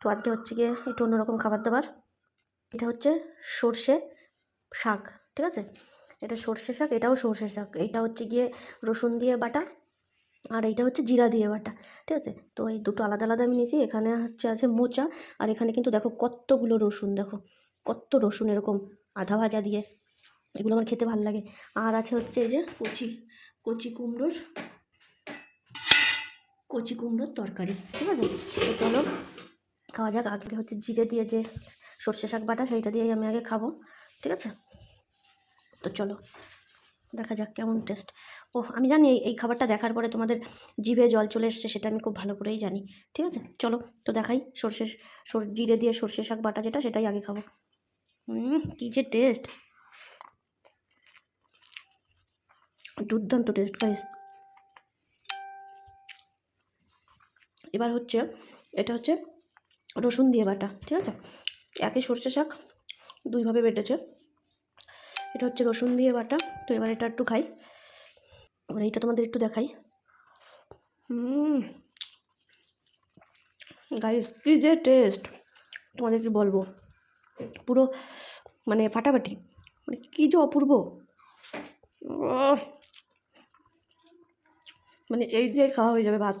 তো আজকে হচ্ছে গিয়ে একটু অন্যরকম খাবার দাবার। এটা হচ্ছে সর্ষে শাক, ঠিক আছে? এটা সর্ষে শাক, এটাও সর্ষে শাক। এটা হচ্ছে গিয়ে রসুন দিয়ে বাটা আর এইটা হচ্ছে জিরা দিয়ে বাটা, ঠিক আছে? তো এই দুটো আলাদা আলাদা আমি নিয়েছি। এখানে হচ্ছে আছে মোচা আর এখানে কিন্তু দেখো কতগুলো রসুন, দেখো কত রসুন এরকম আধা ভাজা দিয়ে। এগুলো আমার খেতে ভালো লাগে। আর আছে হচ্ছে এই যে কচি কচি কুমড়োর কচি কুমড়োর তরকারি, ঠিক আছে? তো চলো খাওয়া যাক আগে হচ্ছে জিরে দিয়ে যে সর্ষে শাক বাটা, সেইটা দিয়েই আমি আগে খাব, ঠিক আছে? তো চলো, দেখা যাক কেমন টেস্ট ও আমি জানি এই- খাবারটা দেখার পরে তোমাদের জিভে জল চলে এসছে, সেটা আমি খুব ভালো করেই জানি, ঠিক আছে? চলো, তো দেখাই সর্ষে, সর- জিরে দিয়ে সর্ষে শাক বাটা যেটা, সেটাই আগে খাব। কী যে টেস্ট দুর্দান্ত টেস্ট গাইস এবার হচ্ছে, এটা হচ্ছে রসুন দিয়ে বাটা, ঠিক আছে? একই সর্ষে শাক দুইভাবে বেটেছে। এটা হচ্ছে রসুন দিয়ে বাটা। তো এবার এটা একটু খাই। এবার এইটা তোমাদের একটু দেখাই। গাইস কী যে টেস্ট তোমাদের কি বলব, পুরো মানে ফাটাফাটি। মানে কী যে অপূর্ব। মানে এই দিয়ে খাওয়া হয়ে যাবে ভাত,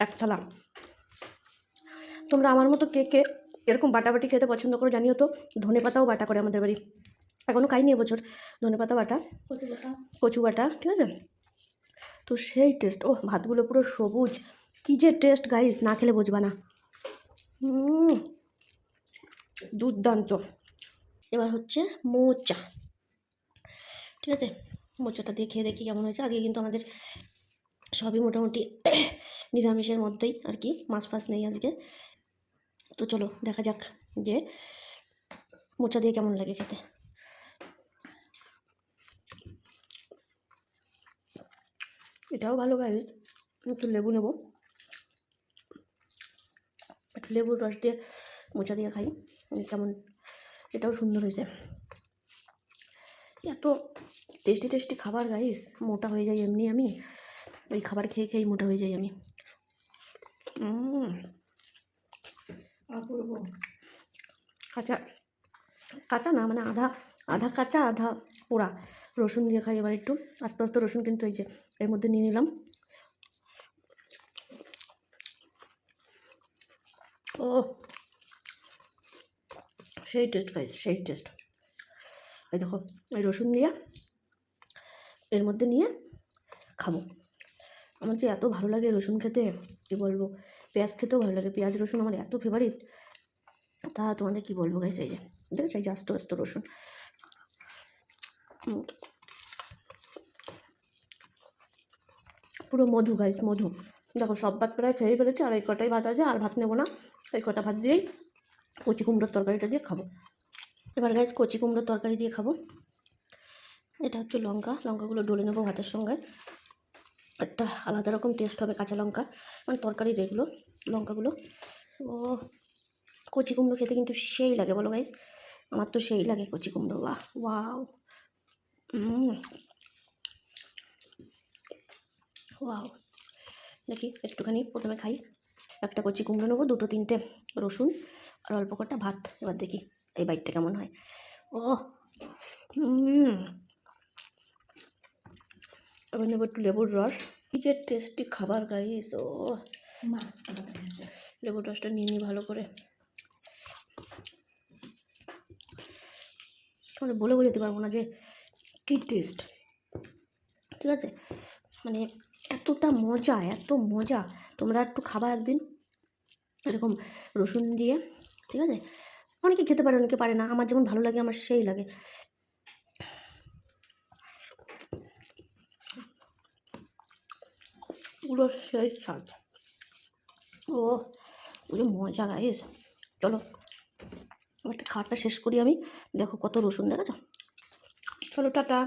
এক থালা। তোমরা আমার মতো কে কে এরকম বাটাবাটি খেতে পছন্দ করো জানিও তো? ধনে পাতাও বাটা করে আমাদের বাড়ি। এখনও খাইনি এবছর। ধনে পাতা বাটা কচু বাটা। ঠিক আছে? তো সেই টেস্ট ও ভাতগুলো পুরো সবুজ। কী যে টেস্ট গাইস না খেলে বুঝবা না। দুর্দান্ত। এবার হচ্ছে মোচা। ঠিক আছে? মোচাটা দিয়ে খেয়ে দেখি কেমন হয়েছে। আজকে কিন্তু আমাদের সবই মোটামুটি নিরামিষের মধ্যেই আর কি মাছ ফাছ নেই আজকে। তো চলো, দেখা যাক যে মোচা দিয়ে কেমন লাগে খেতে। এটাও ভালো গাইস একটু লেবু নেব। একটু লেবুর রস দিয়ে মোচা দিয়ে খাই কেমন, এটাও সুন্দর হয়েছে। এত টেস্টি টেস্টি খাবার গাইস মোটা হয়ে যাই এমনি আমি, ওই খাবার খেয়ে খেয়েই মোটা হয়ে যাই আমি। অপূর্ব। কাঁচা কাঁচা না মানে আধা আধা কাঁচা, আধা পোড়া রসুন দিয়ে খাই এবার একটু। আস্তে আস্তে রসুন কিন্তু এই যে এর মধ্যে নিয়ে নিলাম। ও, সেই টেস্ট গাইজ সেই টেস্ট এই দেখো, এই রসুন দিয়ে এর মধ্যে নিয়ে খাব। আমার যে এত ভালো লাগে রসুন খেতে, কী বলব? পেঁয়াজ খেতেও ভালো লাগে। পেঁয়াজ, রসুন আমার এত ফেভারিট তা তোমাদের কি বলব গাইস এই যে দেখেছ এই যে আস্ত আস্ত রসুন। পুরো মধু গাইস মধু। দেখো, সব ভাত প্রায় খেয়ে ফেলেছে, আর এই কটাই ভাত আছে, আর ভাত নেব না। এই কটা ভাত দিয়েই কচি কুমড়োর তরকারিটা দিয়ে খাব। এবার গাইস কচি কুমড়োর তরকারি দিয়ে খাব। এটা হচ্ছে লঙ্কা। লঙ্কাগুলো ডলে নেব ভাতের সঙ্গে। একটা আলাদা রকম টেস্ট হবে কাঁচা লঙ্কা। মানে তরকারির এগুলো লঙ্কাগুলো। ও, কচি কুমড়ো খেতে কিন্তু সেই লাগে বলো গাইস আমার তো সেই লাগে কচি কুমড়ো, বাহ ওয়াও ওয়াও দেখি, একটুখানি প্রথমে খাই। একটা কচি কুমড়ো নেব, দুটো তিনটে রসুন আর অল্প কটা ভাত। এবার দেখি এই বাইকটা কেমন হয়। ও হুম এবার নেব একটু লেবুর রস। কি যে টেস্টি খাবার গাইস ও। লেবুর রসটা নিয়ে নিই ভালো করে। তোমাদের বলে বোঝাতে পারব না যে কী টেস্ট ঠিক আছে? মানে এতটা মজা, এত মজা। তোমরা একটু খাবার একদিন। এরকম রসুন দিয়ে, ঠিক আছে? অনেকে খেতে পারে, অনেকে পারে না। আমার যেমন ভালো লাগে, আমার সেই লাগে। পুরো সেই স্বাদ ও পুরো মজা গাইস। চলো, একটা খাটটা শেষ করি আমি। দেখো কত রসুন, দেখেছ? চলো, টাটা।